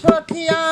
সখিয়া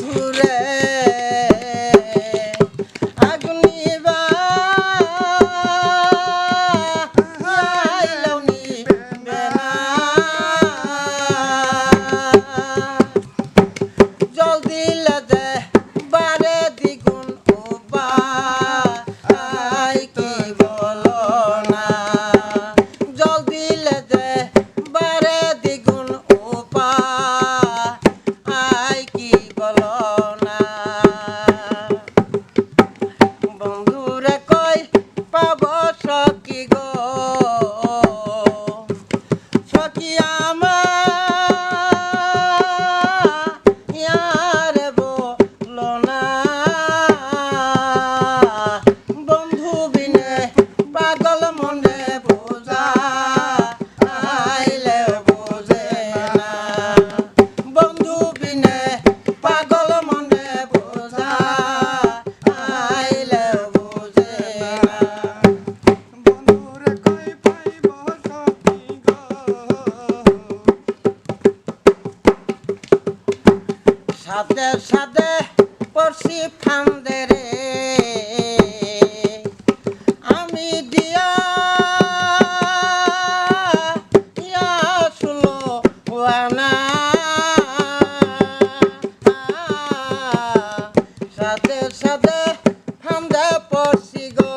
বন্ধু বিনে পাগল মনে বোঝা আইলে বোঝে না। বন্ধু বিনে পাগল মনে বোঝা আইলে বোঝে না। বন্ধুরে কই পাইব সখী গো? সাথে সাথে পড়ছি দিয়া সাথে সাথে আমরা পড়ছি গো।